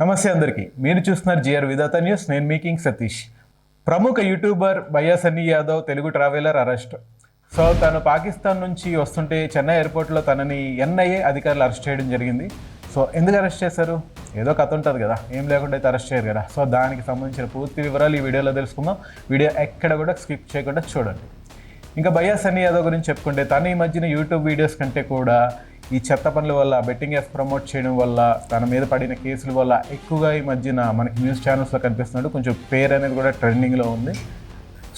నమస్తే అందరికీ. మీరు చూస్తున్నారు జిఆర్ విధాత న్యూస్. నేను మీకింగ్ సతీష్. ప్రముఖ YouTuber Bhayya Sunny Yadav Telugu traveller arrest. So తను పాకిస్తాన్ నుంచి వస్తుంటే చెన్నై ఎయిర్పోర్ట్లో తనని ఎన్ఐఏ అధికారులు అరెస్ట్ చేయడం జరిగింది. సో ఎందుకు అరెస్ట్ చేశారు? ఏదో కథ ఉంటుంది కదా. ఏం లేకుండా అయితే అరెస్ట్ చేయరు కదా. సో దానికి సంబంధించిన పూర్తి వివరాలు ఈ వీడియోలో తెలుసుకుందాం. వీడియో ఎక్కడ కూడా స్కిప్ చేయకుండా చూడండి. ఇంకా బయ్యా సన్నీ యాదవ్ గురించి చెప్పుకుంటే తను ఈ మధ్యన యూట్యూబ్ వీడియోస్ కంటే కూడా ఈ చెత్త పనుల వల్ల బెట్టింగ్ యాప్స్ ప్రమోట్ చేయడం వల్ల తన మీద పడిన కేసుల వల్ల ఎక్కువగా ఈ మధ్యన మనకి న్యూస్ ఛానల్స్లో కనిపిస్తున్నాడు. కొంచెం పేరు అనేది కూడా ట్రెండింగ్లో ఉంది.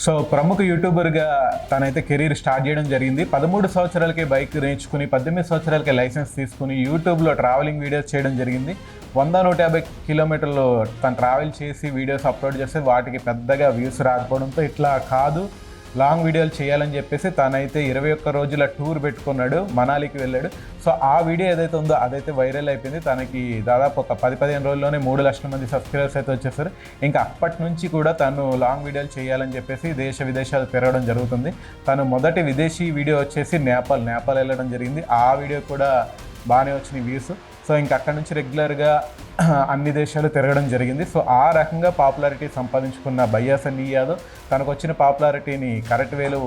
సో ప్రముఖ యూట్యూబర్గా తనైతే కెరీర్ స్టార్ట్ చేయడం జరిగింది. పదమూడు సంవత్సరాలకే బైక్ నేర్చుకుని పద్దెనిమిది సంవత్సరాలకే లైసెన్స్ తీసుకుని యూట్యూబ్లో ట్రావెలింగ్ వీడియోస్ చేయడం జరిగింది. వంద నూట యాభై కిలోమీటర్లు తను ట్రావెల్ చేసి వీడియోస్ అప్లోడ్ చేస్తే వాటికి పెద్దగా వ్యూస్ రాకపోవడంతో ఇట్లా కాదు. లాంగ్ వీడియోలు చేయాలని చెప్పేసి తనైతే ఇరవై ఒక్క రోజుల టూర్ పెట్టుకున్నాడు మనాలికి వెళ్ళాడు. సో ఆ వీడియో ఏదైతే ఉందో అదైతే వైరల్ అయిపోయింది. తనకి దాదాపు ఒక పది పదిహేను రోజుల్లోనే మూడు లక్షల మంది సబ్స్క్రైబర్స్ అయితే వచ్చేసారు. ఇంకా అప్పటి నుంచి కూడా తను లాంగ్ వీడియోలు చేయాలని చెప్పేసి దేశ విదేశాలు పెరగడం జరుగుతుంది. తను మొదటి విదేశీ వీడియో వచ్చేసి నేపాల్ నేపాల్ వెళ్ళడం జరిగింది. ఆ వీడియో కూడా బాగానే వచ్చినాయి వ్యూస్. సో ఇంకా అక్కడ నుంచి రెగ్యులర్గా అన్ని దేశాలు తిరగడం జరిగింది. సో ఆ రకంగా పాపులారిటీ సంపాదించుకున్న బయ్యా సన్నీ యాదవ్ తనకు వచ్చిన పాపులారిటీని కరెక్ట్ వేలో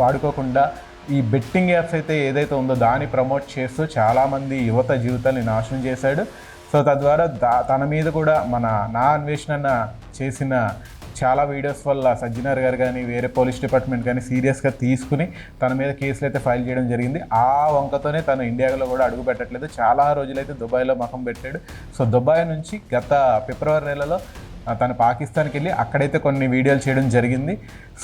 వాడుకోకుండా ఈ బెట్టింగ్ యాప్స్ అయితే ఏదైతే ఉందో దాన్ని ప్రమోట్ చేస్తూ చాలామంది యువత జీవితాన్ని నాశనం చేశాడు. సో తద్వారా దా తన మీద కూడా మన నా అన్వేషణ చేసిన చాలా వీడియోస్ వల్ల సజ్జనార్ గారు కానీ వేరే పోలీస్ డిపార్ట్మెంట్ కానీ సీరియస్గా తీసుకుని తన మీద కేసులు అయితే ఫైల్ చేయడం జరిగింది. ఆ వంకతోనే తను ఇండియాలో కూడా అడుగు పెట్టట్లేదు. చాలా రోజులైతే దుబాయ్లో మకం పెట్టాడు. సో దుబాయ్ నుంచి గత ఫిబ్రవరి నెలలో తను పాకిస్తాన్కి వెళ్ళి అక్కడైతే కొన్ని వీడియోలు చేయడం జరిగింది.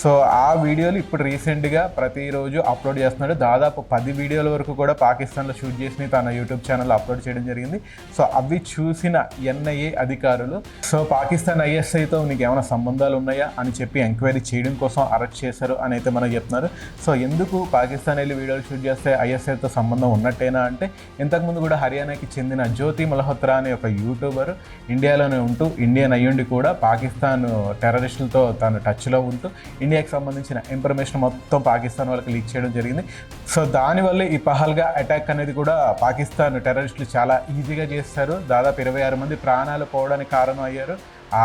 సో ఆ వీడియోలు ఇప్పుడు రీసెంట్గా ప్రతిరోజు అప్లోడ్ చేస్తున్నాడు. దాదాపు పది వీడియోల వరకు కూడా పాకిస్తాన్లో షూట్ చేసి తన యూట్యూబ్ ఛానల్లో అప్లోడ్ చేయడం జరిగింది. సో అవి చూసిన ఎన్ఐఏ అధికారులు సో పాకిస్తాన్ ఐఎస్ఐతో నీకు ఏమైనా సంబంధాలు ఉన్నాయా? అని చెప్పి ఎంక్వైరీ చేయడం కోసం అరెస్ట్ చేశారు అని అయితే మనకు చెప్తున్నారు. సో ఎందుకు పాకిస్తాన్ వెళ్ళి వీడియోలు షూట్ చేస్తే ఐఎస్ఐతో సంబంధం ఉన్నట్టేనా అంటే ఇంతకుముందు కూడా హర్యానాకి చెందిన జ్యోతి మల్హోత్రా అనే ఒక యూట్యూబర్ ఇండియాలోనే ఉంటూ ఇండియన్ అయ్యుండి కూడా పాకిస్తాన్ టెర్రరిస్టులతో తను టచ్లో ఉంటూ ఇండియాకి సంబంధించిన ఇన్ఫర్మేషన్ మొత్తం పాకిస్తాన్ వాళ్ళకి లీక్ చేయడం జరిగింది. సో దానివల్ల ఈ పహల్గా అటాక్ అనేది కూడా పాకిస్తాన్ టెర్రరిస్టులు చాలా ఈజీగా చేస్తారు. దాదాపు ఇరవై ఆరు మంది ప్రాణాలు పోవడానికి కారణం అయ్యారు. ఆ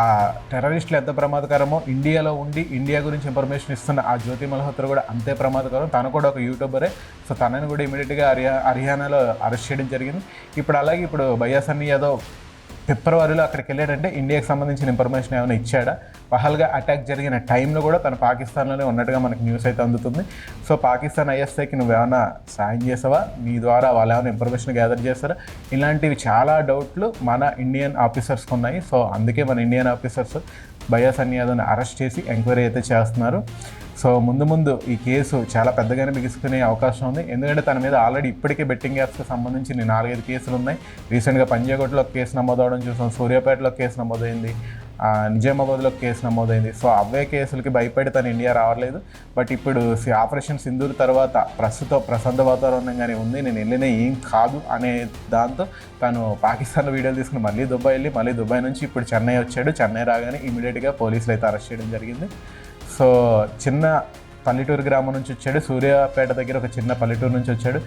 టెర్రరిస్టులు ఎంత ప్రమాదకరమో ఇండియాలో ఉండి ఇండియా గురించి ఇన్ఫర్మేషన్ ఇస్తున్న ఆ జ్యోతి మల్హోత్రా కూడా అంతే ప్రమాదకరం. తను కూడా ఒక యూట్యూబరే. సో తనని కూడా ఇమీడియట్గా హర్యా హర్యానాలో అరెస్ట్ చేయడం జరిగింది. ఇప్పుడు అలాగే ఇప్పుడు బయ్యా సన్నీ యాదవ్ ఫిబ్రవరిలో అక్కడికి వెళ్ళాడంటే ఇండియాకి సంబంధించిన ఇన్ఫర్మేషన్ ఏమైనా ఇచ్చాడా? పహల్గా అటాక్ జరిగిన టైంలో కూడా తను పాకిస్తాన్లోనే ఉన్నట్టుగా మనకు న్యూస్ అయితే అందుతుంది. సో పాకిస్తాన్ ఐఎస్ఐకి నువ్వేమైనా సాయం చేసావా? నీ ద్వారా వాళ్ళు ఏమైనా ఇన్ఫర్మేషన్ గ్యాదర్ చేస్తారా ఇలాంటివి చాలా డౌట్లు మన ఇండియన్ ఆఫీసర్స్కి ఉన్నాయి. సో అందుకే మన ఇండియన్ ఆఫీసర్స్ బయాస్ సన్యాదని అరెస్ట్ చేసి ఎంక్వైరీ అయితే చేస్తున్నారు. సో ముందు ముందు ఈ కేసు చాలా పెద్దగానే బిగుసుకునే అవకాశం ఉంది. ఎందుకంటే తన మీద ఆల్రెడీ ఇప్పటికే బెట్టింగ్ యాప్స్కి సంబంధించి నాలుగైదు కేసులు ఉన్నాయి రీసెంట్గా పంజాగుట్లో కేసు నమోదవడం చూసాం. సూర్యాపేటలో కేసు నమోదైంది. ఆ, నిజామాబాద్లో కేసు నమోదైంది. సో అవే కేసులకి భయపడి తను ఇండియా రావట్లేదు. బట్ ఇప్పుడు ఆపరేషన్ సింధూర్ తర్వాత ప్రస్తుతం ప్రశాంత వాతావరణంగానే ఉంది. నేను వెళ్ళిన ఏం కాదు అనే దాంతో తను పాకిస్తాన్లో వీడియోలు తీసుకుని మళ్ళీ దుబాయ్ వెళ్ళి మళ్ళీ దుబాయ్ నుంచి ఇప్పుడు చెన్నై వచ్చాడు. చెన్నై రాగానే ఇమీడియట్గా పోలీసులు అయితే అరెస్ట్ చేయడం జరిగింది. సో చిన్న పల్లెటూరు గ్రామం నుంచి వచ్చాడు. సూర్యాపేట దగ్గర ఒక చిన్న పల్లెటూరు నుంచి వచ్చాడు.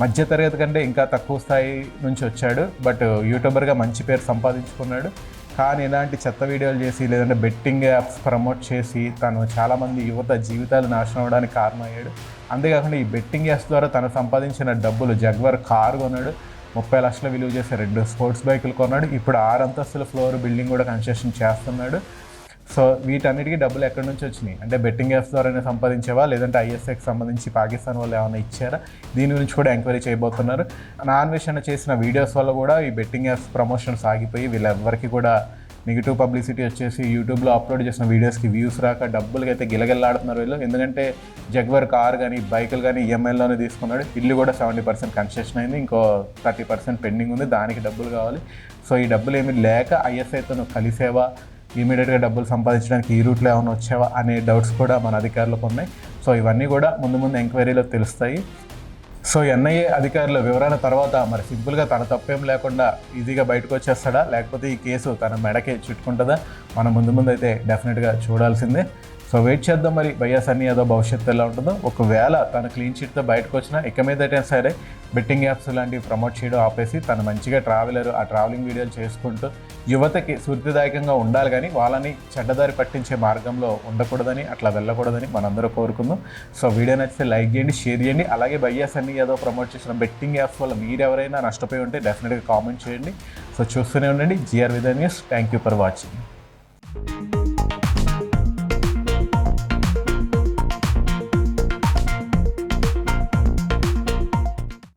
మధ్య తరగతి కంటే ఇంకా తక్కువ స్థాయి నుంచి వచ్చాడు. బట్ యూట్యూబర్గా మంచి పేరు సంపాదించుకున్నాడు. కానీ ఇలాంటి చెత్త వీడియోలు చేసి లేదంటే బెట్టింగ్ యాప్స్ ప్రమోట్ చేసి తను చాలామంది యువత జీవితాలు నాశనం అవడానికి కారణమయ్యాడు. అంతేకాకుండా ఈ బెట్టింగ్ యాప్స్ ద్వారా తను సంపాదించిన డబ్బులు జగ్వర్ కారు కొన్నాడు. ముప్పై లక్షల విలువ చేసే రెండు స్పోర్ట్స్ బైకులు కొన్నాడు. ఇప్పుడు ఆరు అంతస్తుల ఫ్లోర్ బిల్డింగ్ కూడా కన్స్ట్రక్షన్ చేస్తున్నాడు. సో వీటన్నిటికీ డబ్బులు ఎక్కడి నుంచి వచ్చినాయి? అంటే బెట్టింగ్ యాప్స్ ద్వారానే సంపాదించేవా? లేదంటే ఐఎస్ఐకి సంబంధించి పాకిస్తాన్ వాళ్ళు ఏమైనా ఇచ్చారా? దీని గురించి కూడా ఎంక్వైరీ చేయబోతున్నారు. నా అన్వేషణ చేసిన వీడియోస్ వల్ల కూడా ఈ బెట్టింగ్ యాప్స్ ప్రమోషన్స్ ఆగిపోయి వీళ్ళెవ్వరికి కూడా నెగిటివ్ పబ్లిసిటీ వచ్చేసి యూట్యూబ్లో అప్లోడ్ చేసిన వీడియోస్కి వ్యూస్ రాక డబ్బులకి అయితే గిలగిల్లాడుతున్నారు వీళ్ళు. ఎందుకంటే జగ్వర్ కార్ కానీ బైకులు కానీ ఈఎంఐలోనే తీసుకున్నాడు. ఇల్లు కూడా సెవెంటీ పర్సెంట్ కన్సెషన్ అయింది. ఇంకో థర్టీ పర్సెంట్ పెండింగ్ ఉంది. దానికి డబ్బులు కావాలి. సో ఈ డబ్బులు ఏమి లేక ఐఎస్ఐతో నువ్వు కలిసేవా? ఇమీడియట్గా డబ్బులు సంపాదించడానికి ఈ రూట్లో ఏమైనా వచ్చావా అనే డౌట్స్ కూడా మన అధికారులకు ఉన్నాయి. సో ఇవన్నీ కూడా ముందు ముందు ఎంక్వైరీలో తెలుస్తాయి. సో ఎన్ఐఏ అధికారుల వివరణ తర్వాత మరి సింపుల్గా తన తప్పేం లేకుండా ఈజీగా బయటకు వచ్చేస్తాడా? లేకపోతే ఈ కేసు తన మెడకే చుట్టుకుంటుందా? మనం ముందు ముందు అయితే డెఫినెట్గా చూడాల్సిందే. సో వెయిట్ చేద్దాం మరి. భయ్యా అన్ని యాదవ్ భవిష్యత్తు ఎలా ఉంటుందో. ఒకవేళ తను క్లీన్ షీట్తో బయటకు వచ్చినా ఇక మీదటైనా సరే బెట్టింగ్ యాప్స్ లాంటివి ప్రమోట్ చేయడం ఆపేసి తను మంచిగా ట్రావెలర్ ఆ ట్రావెలింగ్ వీడియోలు చేసుకుంటూ యువతకి స్ఫూర్తిదాయకంగా ఉండాలి కానీ వాళ్ళని చెడ్డదారి పట్టించే మార్గంలో ఉండకూడదని అట్లా వెళ్ళకూడదని మనందరూ కోరుకుందాం. సో వీడియో నచ్చితే లైక్ చేయండి షేర్ చేయండి. అలాగే భయ్యా అన్ని యాదవ్ ప్రమోట్ చేసిన బెట్టింగ్ యాప్స్ వల్ల మీరు ఎవరైనా నష్టపోయి ఉంటే డెఫినెట్గా కామెంట్ చేయండి. సో చూస్తూనే ఉండండి. GR Vida news. Thank you for watching